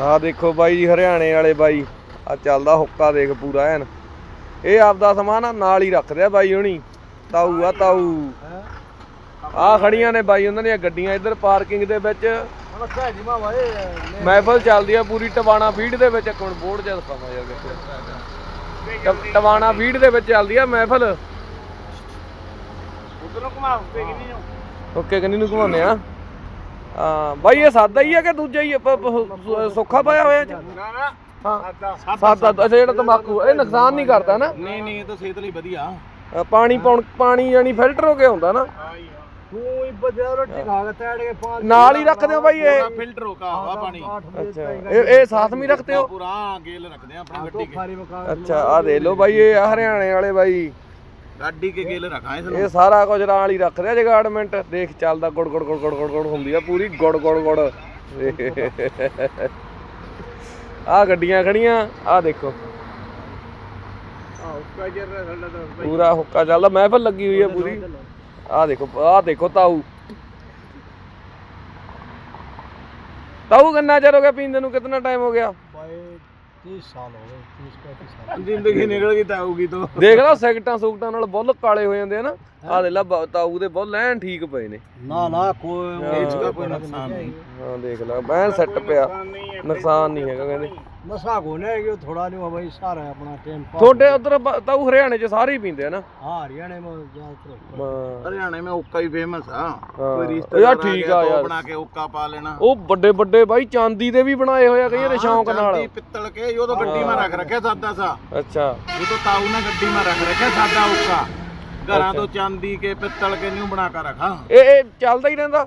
ਆਹ ਦੇਖੋ ਬਾਈ ਜੀ ਹਰਿਆਣੇ ਵਾਲੇ ਬਾਈ। ਆ ਚੱਲਦਾ ਹੁੱਕਾ ਦੇਖ ਪੂਰਾ ਐਨ। ਇਹ ਆਪਦਾ ਸਮਾਨ ਆ ਨਾਲ ਹੀ ਰੱਖਦੇ ਆ ਬਾਈ ਹੁਣੀ। ਤਾਊ ਆ ਤਾਊ। ਆ ਖੜੀਆਂ ਨੇ ਬਾਈ ਉਹਨਾਂ ਦੀਆਂ ਗੱਡੀਆਂ ਇੱਧਰ ਪਾਰਕਿੰਗ ਦੇ ਵਿੱਚ। ਹੁਣ ਜੀ ਮਹਿਫਲ ਚੱਲਦੀ ਆ ਪੂਰੀ ਟਵਾਣਾ ਫੀਡ ਦੇ ਵਿੱਚ। ਕੋਣ ਬੋਰਡ ਜਿਹਾ ਦਿਖਾਵਾਂ ਯਾਰ ਦੇਖੋ। ਟ- ਟਵਾਣਾ ਫੀਡ ਦੇ ਵਿੱਚ ਚੱਲਦੀ ਆ ਮਹਿਫਲ। ਉਧਰ ਨੂੰ ਘੁਮਾ ਕੇ ਕਿੰਨੀ ਨੂੰ? ਓਕੇ ਕੰਨੀ ਨੂੰ ਘੁਮਾਉਂਦੇ ਆ? ਹਾਂ ਬਾਈ ਇਹ ਸਾਦਾ ਹੀ ਆ ਕਿ ਦੂਜਾ ਹੀ ਸੁੱਖਾ ਪਾਇਆ ਹੋਇਆ ਚ? ਨਾ ਨਾ ਹਾਂ ਸਾਦਾ ਅੱਛਾ ਜਿਹੜਾ ਤੰਬਾਕੂ ਇਹ ਨੁਕਸਾਨ ਨਹੀਂ ਕਰਦਾ ਨਾ? ਨਹੀਂ ਨਹੀਂ ਇਹ ਤਾਂ ਸਿਹਤ ਲਈ ਵਧੀਆ। ਪਾਣੀ ਪਾਉਣ ਪਾਣੀ ਯਾਨੀ ਫਿਲਟਰ ਹੋ ਕੇ ਹੁੰਦਾ ਨਾ? ਤੂੰ ਹੀ ਬਜਾ ਰੋਟੀ ਖਾ ਕੇ ਤੈੜ ਕੇ ਪਾਣੀ ਨਾਲ ਹੀ ਰੱਖਦੇ ਹੋ ਬਾਈ ਇਹ। ਫਿਲਟਰ ਹੋ ਕਾ ਹਵਾ ਪਾਣੀ। ਅੱਛਾ ਇਹ ਇਹ ਸਾਥ ਵੀ ਰੱਖਦੇ ਹੋ? ਪੂਰਾ ਗੇਲ ਰੱਖਦੇ ਆ ਆਪਣੀ ਗੱਡੀ ਕੇ। ਅੱਛਾ ਆ ਦੇ ਲਓ ਬਾਈ ਇਹ ਹਰਿਆਣੇ ਵਾਲੇ ਬਾਈ। ਗੱਡੀ ਕੇ ਗੇਲ ਰਖਾਂ ਇਸ ਇਹ ਸਾਰਾ ਕੁਝ ਨਾਲ ਹੀ ਰੱਖਦੇ ਆ ਜਗਾਰਡਮੈਂਟ ਦੇਖ ਚੱਲਦਾ ਗੁੜ ਗੁੜ ਗੁੜ ਗੁੜ ਗੁੜ ਗੁੜ ਹੁੰਦੀ ਆ ਪੂਰੀ ਗੁੜ ਗੁੜ ਗੁੜ। ਆ ਗੱਡੀਆਂ ਖੜੀਆਂ ਆ ਦੇਖੋ। ਸਾਡਾ ਤਾਂ ਪੂਰਾ ਹੁੱਕਾ ਚੱਲਦਾ ਮਹਿਫਲ ਲੱਗੀ ਹੋਈ ਆ ਪੂਰੀ। ਆ ਦੇਖੋ ਆ ਦੇਖੋ ਤਾਊ। ਤਾਊ ਕਿੰਨਾ ਚਿਰ ਹੋ ਗਿਆ ਪੀਂਦੇ ਨੂੰ ਕਿੰਨਾ ਟਾਈਮ ਹੋ ਗਿਆ? 30 ਸਾਲ ਹੋ ਗਏ 30 35 ਸਾਲ। ਜ਼ਿੰਦਗੀ ਨਿਕਲ ਗਈ ਤਾਂ ਆਊਗੀ ਤੋਂ। ਦੇਖ ਲਾ ਸਿਗਟਾਂ ਸੁਗਟਾਂ ਨਾਲ ਬੁੱਲ ਕਾਲੇ ਹੋ ਜਾਂਦੇ ਆ ਨਾ। ਆ ਦੇ ਲਾ ਬ- ਤਾਊ ਦੇ ਬੁੱਲ ਐਨ ਠੀਕ ਪਏ ਨੇ। ਨਾ ਨਾ ਕੋਈ ਇਸ ਦਾ ਕੋਈ ਨੁਕਸਾਨ ਨਹੀਂ। ਹਾਂ ਦੇਖ ਲਾ ਐਨ ਸੈੱਟ ਪਿਆ। ਨੁਕਸਾਨ ਨਹੀਂ ਹੈਗਾ ਕਹਿੰਦੇ। ਨਸ਼ਾ ਕੋਨੇ ਕਿ ਥੋੜਾ ਜਿਹਾ ਬਈ ਸਾਰਾ ਆਪਣਾ ਟਾਈਮ ਤੁਹਾਡੇ ਉਧਰ ਤਾਂ ਉਹ ਹਰਿਆਣੇ 'ਚ ਸਾਰੇ ਪੀਂਦੇ ਆ ਹਾਂ ਹਰਿਆਣੇ ਮੇ ਜ਼ਿਆਦਾਤਰ ਕੇ ਚਾਂਦੀ ਦੇ ਵੀ ਬਣਾਏ ਹੋਏ ਆ ਕਈਆਂ ਸ਼ੌਂਕ ਨਾਲ। ਪਿੱਤਲ ਕੇ ਇਹ ਤਾਂ ਗੱਡੀ ਮਾ ਰੱਖ ਰੱਖਿਆ ਸਾਦਾ ਸਾ। ਅੱਛਾ। ਇਹ ਤਾਂ ਤਾਊ ਨੇ ਗੱਡੀ ਮਾ ਰੱਖ ਰੱਖਿਆ ਸਾਦਾ ਉੱਕਾ ਘਰਾਂ ਤੋਂ ਚਾਂਦੀ ਕੇ ਪਿੱਤਲ ਕੇ ਨਿਊ ਬਣਾ ਕੇ ਰੱਖਾ। ਇਹ ਚੱਲਦਾ ਹੀ ਰਹਿੰਦਾ।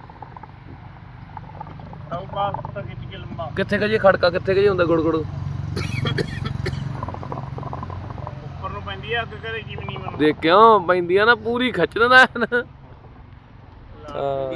ਕਿੱਥੇ ਕੁ ਜੀ ਖੜਕਾ ਕਿੱਥੇ ਕਿ ਜੀ ਹੁੰਦਾ ਗੁੜ ਗੁੜ ਉੱਪਰ ਨੂੰ ਪੈਂਦੀ ਆ ਅੱਗ ਕਦੇ ਕੀ ਵੀ ਨਹੀਂ ਮੈਨੂੰ। ਦੇ ਪੈਂਦੀ ਆ ਨਾ ਪੂਰੀ ਖਿੱਚ ਨਾ ਹਾਂ।